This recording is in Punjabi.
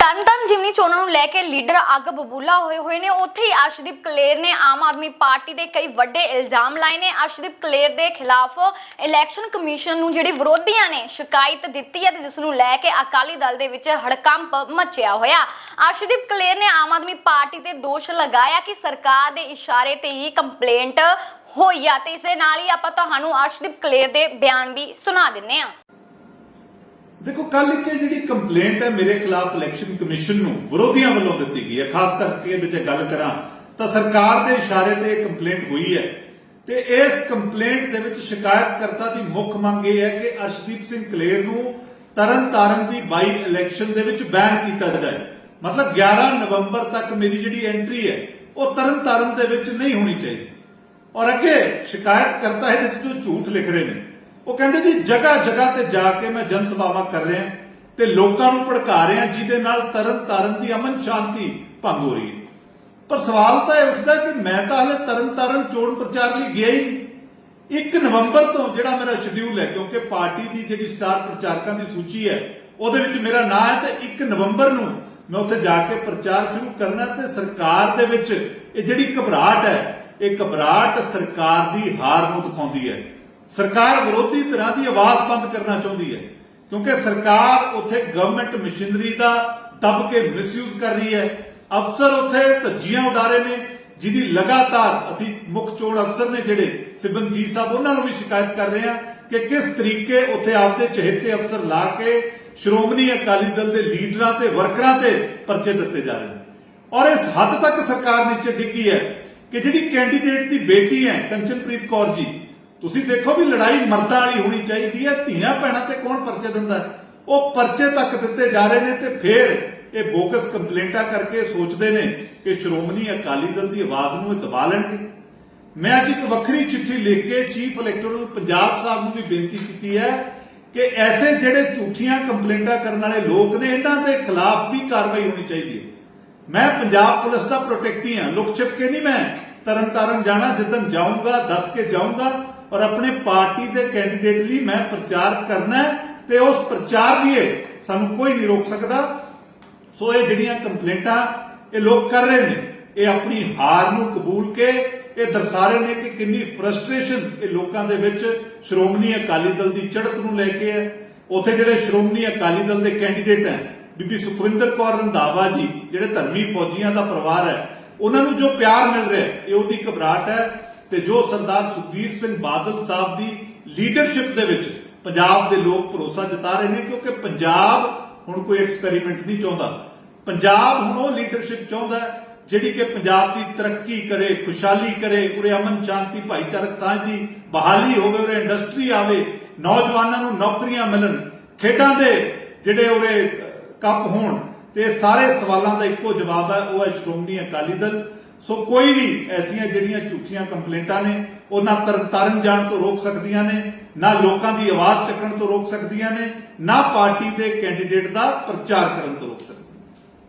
ਤਰਨਤਾਰਨ ਜਿਮਨੀ ਚੋਣਾਂ ਨੂੰ ਲੈ ਕੇ ਲੀਡਰ ਅੱਗ ਬਬੂਲਾ ਹੋਏ ਹੋਏ ਨੇ। ਉੱਥੇ ਹੀ ਅਰਸ਼ਦੀਪ ਕਲੇਰ ਨੇ ਆਮ ਆਦਮੀ ਪਾਰਟੀ ਦੇ ਕਈ ਵੱਡੇ ਇਲਜ਼ਾਮ ਲਾਏ ਨੇ। ਅਰਸ਼ਦੀਪ ਕਲੇਰ ਦੇ ਖਿਲਾਫ ਇਲੈਕਸ਼ਨ ਕਮਿਸ਼ਨ ਨੂੰ ਜਿਹੜੇ ਵਿਰੋਧੀਆਂ ਨੇ ਸ਼ਿਕਾਇਤ ਦਿੱਤੀ ਹੈ ਤੇ ਜਿਸ ਨੂੰ ਲੈ ਕੇ ਅਕਾਲੀ ਦਲ ਦੇ ਵਿੱਚ ਹੜਕੰਪ ਮਚਿਆ ਹੋਇਆ। ਅਰਸ਼ਦੀਪ ਕਲੇਰ ਨੇ ਆਮ ਆਦਮੀ ਪਾਰਟੀ ਤੇ ਦੋਸ਼ ਲਗਾਇਆ ਕਿ ਸਰਕਾਰ ਦੇ ਇਸ਼ਾਰੇ ਤੇ ਹੀ ਕੰਪਲੇਂਟ ਹੋਈ ਆ ਤੇ ਇਸ ਦੇ ਨਾਲ ਹੀ ਆਪਾਂ ਤੁਹਾਨੂੰ ਅਰਸ਼ਦੀਪ ਕਲੇਰ ਦੇ ਬਿਆਨ ਵੀ ਸੁਣਾ ਦਿੰਨੇ ਆ ਦੇਖੋ ਕੱਲ ਇੱਕ ਜਿਹੜੀ ਕੰਪਲੇਂਟ ਹੈ ਮੇਰੇ ਖਿਲਾਫ ਇਲੈਕਸ਼ਨ ਕਮਿਸ਼ਨ ਨੂੰ, ਵਿਰੋਧੀਆਂ ਵੱਲੋਂ ਦਿੱਤੀ ਗਈ ਹੈ। ਖਾਸ ਕਰਕੇ ਵਿੱਚ ਗੱਲ ਕਰਾਂ ਤਾਂ ਸਰਕਾਰ ਦੇ ਇਸ਼ਾਰੇ ਤੇ ਇਹ ਕੰਪਲੇਂਟ ਹੋਈ ਹੈ ਤੇ ਇਸ ਕੰਪਲੇਂਟ ਦੇ ਵਿੱਚ ਸ਼ਿਕਾਇਤਕਰਤਾ ਦੀ ਮੁੱਖ ਮੰਗ ਇਹ ਹੈ ਕਿ ਅਰਸ਼ਦੀਪ ਸਿੰਘ ਕਲੇਰ ਨੂੰ ਤਰਨ ਤਾਰਨ ਦੀ ਬਾਈ ਇਲੈਕਸ਼ਨ ਦੇ ਵਿੱਚ ਬੈਨ ਕੀਤਾ ਜਾਏ। ਮਤਲਬ 11 ਨਵੰਬਰ ਤੱਕ ਮੇਰੀ ਜਿਹੜੀ ਐਂਟਰੀ ਹੈ, ਉਹ ਤਰਨ ਤਾਰਨ ਦੇ ਵਿੱਚ ਨਹੀਂ ਹੋਣੀ ਚਾਹੀਦੀ। ਔਰ ਅੱਗੇ ਸ਼ਿਕਾਇਤ ਕਰਤਾ ਹੈ ਜਿਸ ਜੋ ਝੂਠ ਲਿਖ ਰਹੇ ਨੇ ਉਹ ਕਹਿੰਦੇ ਜੀ, ਜਗ੍ਹਾ ਜਗ੍ਹਾ ਤੇ ਜਾ ਕੇ ਮੈਂ ਜਨ ਸਭਾਵਾਂ ਕਰ ਰਿਹਾ ਤੇ ਲੋਕਾਂ ਨੂੰ ਭੜਕਾ ਰਿਹਾ, ਜਿਹਦੇ ਨਾਲ ਤਰਨ ਤਾਰਨ ਦੀ ਅਮਨ ਸ਼ਾਂਤੀ ਭੰਗ ਹੋ ਰਹੀ ਹੈ। ਪਰ ਸਵਾਲ ਤਾਂ ਇਹ ਉੱਠਦਾ ਕਿ ਮੈਂ ਤਾਂ ਹਲੇ ਤਰਨ ਤਾਰਨ ਚੋਣ ਪ੍ਰਚਾਰ ਲਈ ਗਿਆ ਹੀ 1 ਨਵੰਬਰ ਤੋਂ ਜਿਹੜਾ ਮੇਰਾ ਸ਼ਡਿਊਲ ਹੈ, ਕਿਉਂਕਿ ਪਾਰਟੀ ਦੀ ਜਿਹੜੀ ਸਟਾਰ ਪ੍ਰਚਾਰਕਾਂ ਦੀ ਸੂਚੀ ਹੈ, ਉਹਦੇ ਵਿੱਚ ਮੇਰਾ ਨਾਮ ਹੈ ਤੇ 1 ਨਵੰਬਰ ਨੂੰ ਮੈਂ ਉੱਥੇ ਜਾ ਕੇ ਪ੍ਰਚਾਰ ਸ਼ੁਰੂ ਕਰਨਾ ਤੇ ਸਰਕਾਰ ਦੇ ਵਿੱਚ ਇਹ ਜਿਹੜੀ ਘਬਰਾਹਟ ਹੈ, ਇਹ ਘਬਰਾਹਟ ਸਰਕਾਰ ਦੀ ਹਾਰ ਨੂੰ ਦਿਖਾਉਂਦੀ ਹੈ। ਸਰਕਾਰ ਵਿਰੋਧੀ ਧਿਰਾਂ ਦੀ ਆਵਾਜ਼ ਬੰਦ ਕਰਨਾ ਚਾਹੁੰਦੀ ਹੈ, ਕਿਉਂਕਿ ਸਰਕਾਰ ਉੱਥੇ ਗਵਰਨਮੈਂਟ ਮਸ਼ੀਨਰੀ ਦਾ ਦੱਬ ਕੇ ਮਿਸਯੂਜ਼ ਕਰ ਰਹੀ ਹੈ। ਅਫਸਰ ਉੱਥੇ ਧੱਜੀਆਂ ਉਡਾ ਰਹੇ ਨੇ, ਜਿਹਦੀ ਲਗਾਤਾਰ ਅਸੀਂ ਮੁੱਖ ਚੋਣ ਅਫਸਰ ਨੇ ਜਿਹੜੇ ਸਿਬਨਜੀਤ ਸਾਹਿਬ, ਉਹਨਾਂ ਨੂੰ ਵੀ ਸ਼ਿਕਾਇਤ ਕਰ ਰਹੇ ਹਾਂ ਕਿ ਕਿਸ ਤਰੀਕੇ ਉੱਥੇ ਆਪਦੇ ਚਹੇਤੇ ਅਫਸਰ ਲਾ ਕੇ ਸ਼੍ਰੋਮਣੀ ਅਕਾਲੀ ਦਲ ਦੇ ਲੀਡਰਾਂ ਤੇ ਵਰਕਰਾਂ ਤੇ ਪਰਚੇ ਦਿੱਤੇ ਜਾ ਰਹੇ ਨੇ। ਔਰ ਇਸ ਹੱਦ ਤੱਕ ਸਰਕਾਰ ਨੀਚੇ ਡਿੱਗੀ ਹੈ ਕਿ ਜਿਹੜੀ ਕੈਂਡੀਡੇਟ ਦੀ ਬੇਟੀ ਹੈ, ਕੰਚਨਪ੍ਰੀਤ ਕੌਰ ਜੀ ਤੁਸੀਂ ਦੇਖੋ ਵੀ ਲੜਾਈ ਮਰਦਾਂ ਵਾਲੀ ਹੋਣੀ ਚਾਹੀਦੀ ਹੈ, ਧੀਆਂ ਭੈਣਾਂ ਤੇ ਕੌਣ ਪਰਚੇ ਦਿੰਦਾ ਉਹ ਪਰਚੇ ਤੱਕ ਦਿੱਤੇ ਜਾ ਰਹੇ ਨੇ ਤੇ ਫਿਰ ਇਹ ਬੋਗਸ ਕੰਪਲੇਂਟਾਂ ਕਰਕੇ ਸੋਚਦੇ ਨੇ ਕਿ ਸ਼੍ਰੋਮਣੀ ਅਕਾਲੀ ਦਲ ਦੀ ਆਵਾਜ਼ ਨੂੰ ਦਬਾ ਲੈਣਗੇ। ਮੈਂ ਅੱਜ ਇੱਕ ਵੱਖਰੀ ਚਿੱਠੀ ਲਿਖ ਕੇ ਚੀਫ ਇਲੈਕਟੋਰਲ ਪੰਜਾਬ ਸਾਹਿਬ ਨੂੰ ਵੀ ਬੇਨਤੀ ਕੀਤੀ ਹੈ ਕਿ ਐਸੇ ਜਿਹੜੇ ਝੂਠੀਆਂ ਕੰਪਲੇਂਟਾਂ ਕਰਨ ਵਾਲੇ ਲੋਕ ਨੇ, ਇਹਨਾਂ ਦੇ ਖਿਲਾਫ ਵੀ ਕਾਰਵਾਈ ਹੋਣੀ ਚਾਹੀਦੀ ਹੈ। ਮੈਂ ਪੰਜਾਬ ਪੁਲਿਸ ਦਾ ਪ੍ਰੋਟੈਕਟੀ ਹਾਂ। ਲੁਕ ਛਿਪ ਕੇ ਨਹੀਂ ਮੈਂ ਤਰਨ ਤਾਰਨ ਜਾਣਾ ਜਿੱਦਨ ਜਾਊਂਗਾ, ਦੱਸ ਕੇ ਜਾਊਂਗਾ ਔਰ ਆਪਣੇ ਪਾਰਟੀ ਦੇ ਕੈਂਡੀਡੇਟ ਲਈ ਮੈਂ ਪ੍ਰਚਾਰ ਕਰਨਾ ਤੇ ਉਸ ਪ੍ਰਚਾਰ ਲਈ ਸਾਨੂੰ ਕੋਈ ਨਹੀਂ ਰੋਕ ਸਕਦਾ। ਸੋ ਇਹ ਜਿਹੜੀਆਂ ਕੰਪਲੇਂਟਾਂ ਇਹ ਲੋਕ ਕਰ ਰਹੇ ਨੇ, ਇਹ ਆਪਣੀ ਹਾਰ ਨੂੰ ਕਬੂਲ ਕੇ ਇਹ ਦਰਸਾ ਰਹੇ ਨੇ ਕਿ ਕਿੰਨੀ ਫਰਸਟ੍ਰੇਸ਼ਨ ਇਹ ਲੋਕਾਂ ਦੇ ਵਿੱਚ ਸ਼੍ਰੋਮਣੀ ਅਕਾਲੀ ਦਲ ਦੀ ਚੜ੍ਹਤ ਨੂੰ ਲੈ ਕੇ ਹੈ। ਉੱਥੇ ਜਿਹੜੇ ਸ਼੍ਰੋਮਣੀ ਅਕਾਲੀ ਦਲ ਦੇ ਕੈਂਡੀਡੇਟ ਹੈ, ਬੀਬੀ ਸੁਖਵਿੰਦਰ ਕੌਰ ਰੰਧਾਵਾ ਜੀ, ਜਿਹੜੇ ਧਰਮੀ ਫੌਜੀਆਂ ਦਾ ਪਰਿਵਾਰ ਹੈ, ਉਹਨਾਂ ਨੂੰ ਜੋ ਪਿਆਰ ਮਿਲ ਰਿਹਾ ਹੈ, ਇਹ ਉਹਦੀ ਘਬਰਾਹਟ ਹੈ। ਤੇ ਜੋ ਸਰਦਾਰ ਸੁਖਬੀਰ ਸਿੰਘ ਬਾਦਲ ਸਾਹਿਬ ਦੀ ਲੀਡਰਸ਼ਿਪ ਦੇ ਵਿੱਚ ਪੰਜਾਬ ਦੇ ਲੋਕ ਭਰੋਸਾ ਜਤਾ ਰਹੇ ਨੇ, ਕਿਉਂਕਿ ਪੰਜਾਬ ਹੁਣ ਕੋਈ ਐਕਸਪੈਰੀਮੈਂਟ ਨਹੀਂ ਚਾਹੁੰਦਾ। ਪੰਜਾਬ ਹੁਣ ਉਹ ਲੀਡਰਸ਼ਿਪ ਚਾਹੁੰਦਾ ਜਿਹੜੀ ਕਿ ਪੰਜਾਬ ਦੀ ਤਰੱਕੀ ਕਰੇ, ਖੁਸ਼ਹਾਲੀ ਕਰੇ ਉਰੇ ਅਮਨ ਸ਼ਾਂਤੀ, ਭਾਈਚਾਰਕ ਸਾਂਝ ਦੀ ਬਹਾਲੀ ਹੋਵੇ, ਉਰੇ ਇੰਡਸਟਰੀ ਆਵੇ, ਨੌਜਵਾਨਾਂ ਨੂੰ ਨੌਕਰੀਆਂ ਮਿਲਣ, ਖੇਡਾਂ ਦੇ ਜਿਹੜੇ ਉਰੇ ਕੱਪ ਹੋਣ, ਤੇ ਸਾਰੇ ਸਵਾਲਾਂ ਦਾ ਇੱਕੋ ਜਵਾਬ ਹੈ, ਉਹ ਹੈ ਸ਼੍ਰੋਮਣੀ ਅਕਾਲੀ ਦਲ। ਸੋ ਕੋਈ ਵੀ ਐਸੀਆਂ ਜਿਹੜੀਆਂ ਝੂਠੀਆਂ ਕੰਪਲੇਂਟਾਂ ਨੇ, ਉਹ ਨਾ ਤਰਨ ਤਾਰਨ ਜਾਣ ਤੋਂ ਰੋਕ ਸਕਦੀਆਂ ਨੇ, ਨਾ ਲੋਕਾਂ ਦੀ ਆਵਾਜ਼ ਚੱਕਣ ਤੋਂ ਰੋਕ ਸਕਦੀਆਂ ਨੇ, ਨਾ ਪਾਰਟੀ ਦੇ ਕੈਂਡੀਡੇਟ ਦਾ ਪ੍ਰਚਾਰ ਕਰਨ ਤੋਂ ਰੋਕ ਸਕਦੀਆਂ